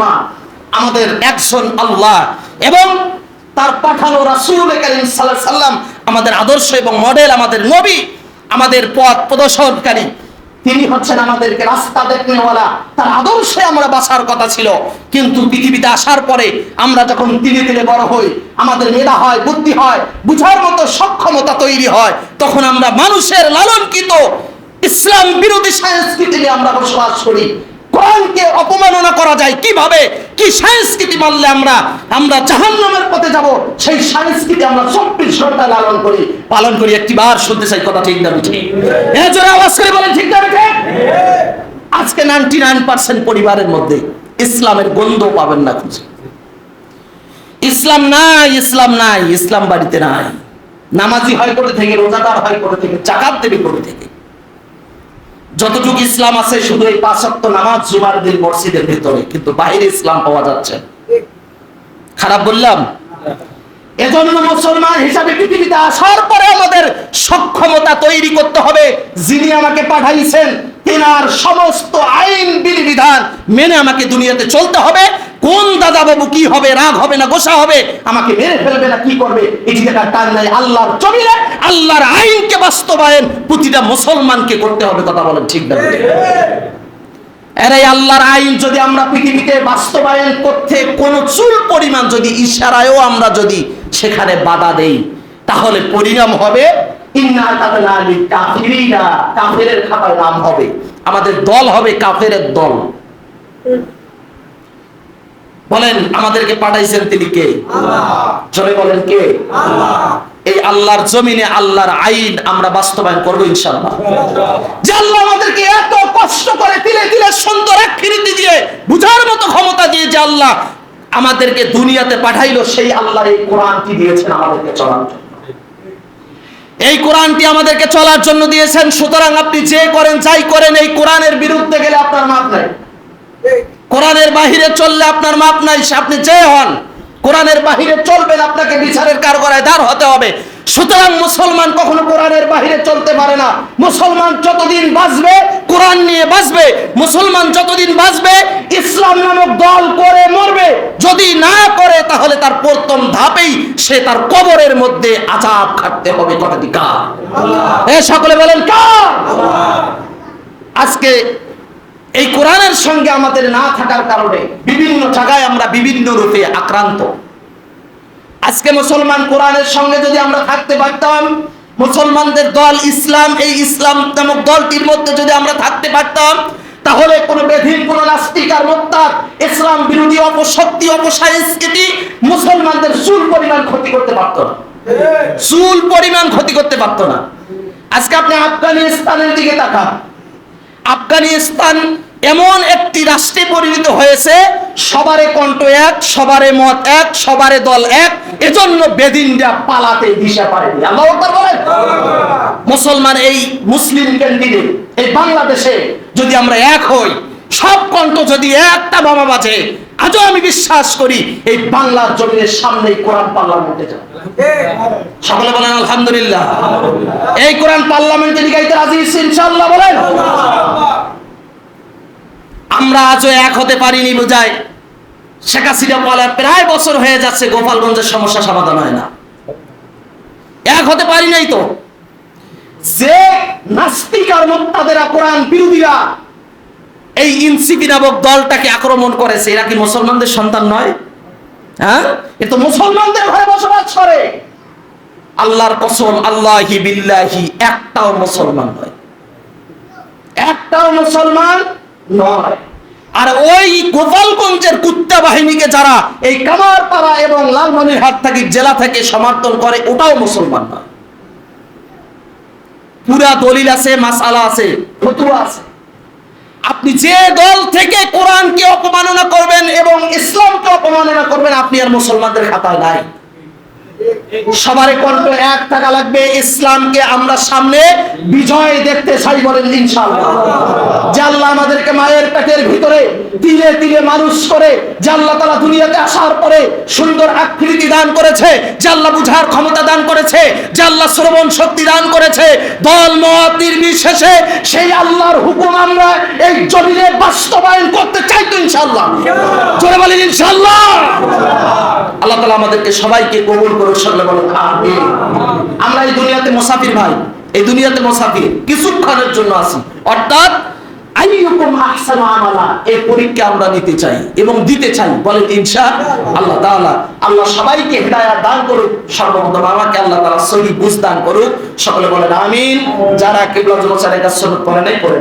ফরমান আমাদের একজন আল্লাহ এবং তার পাঠানো রাসূল করিম আলাইহি সাল্লাম, আমাদের আদর্শ এবং মডেল, আমাদের নবী, আমাদের পথ প্রদর্শনকারী। তিনি হচ্ছেন আমাদেরকে রাস্তা দেখনেওয়ালা। তার আদর্শে আমরা বাঁচার কথা ছিল। কিন্তু পৃথিবীতে আসার পরে আমরা যখন ধীরে ধীরে বড় হই, আমাদের মেধা হয়, বুদ্ধি হয়, বুঝার মতো সক্ষমতা তৈরি হয়, তখন আমরা মানুষের লালনকৃত ইসলাম বিরোধী সংস্কৃতি নিয়ে আমরা বসবাস করি। কোরআনকে অপমাননা করা যায় কীভাবে? কি সংস্কৃতি মানলে আমরা আমরা জাহান্নামের পথে যাব? সেই সংস্কৃতি আমরা চব্বিশ ঘণ্টা লালন করি, পালন করি। একটি বার শুনতে চাই কথা ঠিক না ঠিক জোরে আওয়াজ করে বলেন, ঠিক না ঠিক আজকে নাইনটি নাইন পার্সেন্ট পরিবারের মধ্যে ইসলামের গন্ধ পাবেন না খুঁজে। ইসলাম নাই ইসলাম নাই, ইসলাম বাড়িতে নাই। নামাজি হয় করে থেকে, রোজাদার হয় করে থেকে, জাকাত দেবে করে থেকে? যতটুকু ইসলাম আছে শুধু এই পাঁচক্ত নামাজ জুমার দিন মসজিদের ভিতরে, কিন্তু বাইরে ইসলাম পাওয়া যাচ্ছে খারাপ বললাম? এজন্য মুসলমান হিসাবে পৃথিবীতে আসার পরে আমাদের সক্ষমতা তৈরি করতে হবে। যিনি আমাকে পাঠাইছেন, তেনার সমস্ত আইন, বিধিবিধান মেনে আমাকে দুনিয়াতে চলতে হবে। কোন দাদা বাবু কি হবে, রাগ হবে না, গোসা হবে? আমাকে মেরে ফেলবে না, কি করবে? এটি দেখার টান নাই আল্লাহর জমিনে, আল্লাহর আইনকে বাস্তবায়ন, প্রতিটা মুসলমানকে করতে হবে, কথা বলেন ঠিক না? এই আল্লাহর আইন যদি আমরা পৃথিবীতে বাস্তবায়ন করতে কোন চুল পরিমাণ যদি, ইশারায়ও আমরা যদি সেখানে বাধা দেই, তাহলে পরিণাম হবে কাফেরের খাতায় নাম হবে। আমাদের দল হবে কাফেরের দল। বলেন আমাদেরকে পাঠাইছেন তিনি কে? জোরে বলেন কে? এই আল্লাহর জমিনে আল্লাহর আইন আমরা বাস্তবায়ন করব ইনশাল্লাহ যে আল্লাহ আমাদেরকে এত কষ্ট করে তিলে তিলে সুন্দর আকৃতি দিয়ে বুঝার মতো ক্ষমতা দিয়ে যে আল্লাহ আমাদেরকে দুনিয়াতে পাঠাইলো সেই আল্লাহর এই কোরআনটি দিয়েছেন আমাদেরকে চলার জন্য। এই কোরআনটি আমাদেরকে চলার জন্য দিয়েছেন সুতরাং আপনি যে করেন যাই করেন এই কোরআনের বিরুদ্ধে গেলে আপনার মাপ নাই। কোরআনের বাহিরে চললে আপনার মাপ নাই আপনি যে হন, কোরআনের বাহিরে চলবেন, আপনাকে বিচারের কারগড়ায় দাঁড় হতে হবে। সুতরাং মুসলমান কখনো কোরআনের বাহিরে চলতে পারে না। মুসলমান যতদিন বাঁচবে, কোরআন নিয়ে বাঁচবে, মুসলমান যতদিন বাঁচবে, ইসলাম নামক দল করে মরবে। যদি না করে, তাহলে তার প্রথম ধাপেই সে তার কবরের মধ্যে আজাব খাটতে হবে। কথাটি কার? সকলে বলেন কার? আজকে এই কোরআনের সঙ্গে আমাদের না থাকার কারণে বিভিন্ন জায়গায় আমরা বিভিন্ন রূপে আক্রান্ত। আজকে মুসলমান কোরআনের সঙ্গে যদি আমরা থাকতে পারতাম মুসলমানদের দল ইসলাম এই ইসলাম নামক দলটির মধ্যে যদি আমরা থাকতে পারতাম তাহলে কোনো বেধিন কোনো নাস্তিক আর মোত্তার ইসলাম বিরোধী অপশক্তি অপসংস্কৃতি মুসলমানদের চুল পরিমাণ ক্ষতি করতে পারত না। চুল পরিমাণ ক্ষতি করতে পারত না। আজকে আপনি আফগানিস্তানের দিকে তাকান। আফগানিস্তান এমন একটি রাষ্ট্রে পরিণত হয়েছে, সবারে কণ্ঠ এক, সবারে মত এক, সবারে দল এক, এজন্য বেদিনরা পালাতে দিশা পারেনি। আল্লাহ মুসলমান এই মুসলিম কেন্দ্রিক, এই বাংলাদেশে যদি আমরা এক হই, সব কণ্ঠ যদি একটা বাবা বাজে আজও আমি বিশ্বাস করি এই বাংলার জমিনের সামনেই কোরআন পার্লামেন্টে যাবে। সকলে বলেন, আলহামদুলিল্লাহ। এই কোরআন পার্লামেন্টে গাইতে রাজি ইনশাআল্লাহ, বলেন? আমরা আজও এক হতে পারিনি বোঝায় শেখ হাসিনা বলে প্রায় বছর হয়ে যাচ্ছে, গোপালগঞ্জের সমস্যা সমাধান হয় না। এক হতে পারি নাই তো। যে নাস্তিক আর মোত্তাদেরা কোরআন বিরোধীরা এই ইনসিপি নামক দলটাকে আক্রমণ করেছে। এরা কি মুসলমানদের সন্তান নয়? হ্যাঁ? এ তো মুসলমানদের ঘরে বসবাস করে। আল্লাহর কসম, আল্লাহি বিল্লাহি, একটাও মুসলমান নয়। একটাও মুসলমান নয়। আর ওই গোপালগঞ্জের কুত্তা বাহিনীকে যারা এই কামারপাড়া এবং লালমনিরহাট থেকে জেলা থেকে সমর্থন করে, ওটাও মুসলমান নয়। পুরা দলিল আছে, মাসালা আছে, ফতুয়া আছে। আপনি যে দল থেকে কোরআনকে অপমাননা করবেন এবং ইসলামকে অপমাননা করবেন, আপনি আর মুসলমানদের খাতায় নাই। সবারে কণ্ঠ এক টাকা লাগবে, ইসলামকে আমরা সামনে বিজয় দেখতে চাই বলেন আমাদেরকে মায়ের পেটের ভিতরে তিলে তিলে মানুষ করে দুনিয়াতে আসার পরে সুন্দর আকৃতি দান করেছে বুঝার ক্ষমতা দান করেছে শ্রবণ শক্তি দান করেছে, দল মত নির্বিশেষে সেই আল্লাহর হুকুম আমরা এই জমিনে বাস্তবায়ন করতে চাই তো ইনশাআল্লাহ। আল্লাহ আমাদেরকে সবাইকে কবুল করে সকলে আমরা এই দুনিয়াতে মুসাফির ভাই, এই দুনিয়াতে মুসাফির, কিছুক্ষণের জন্য আছি। অর্থাৎ বলেন করুক করুক। আমিন। যারা কিবলা পড়ে নাই, পড়ে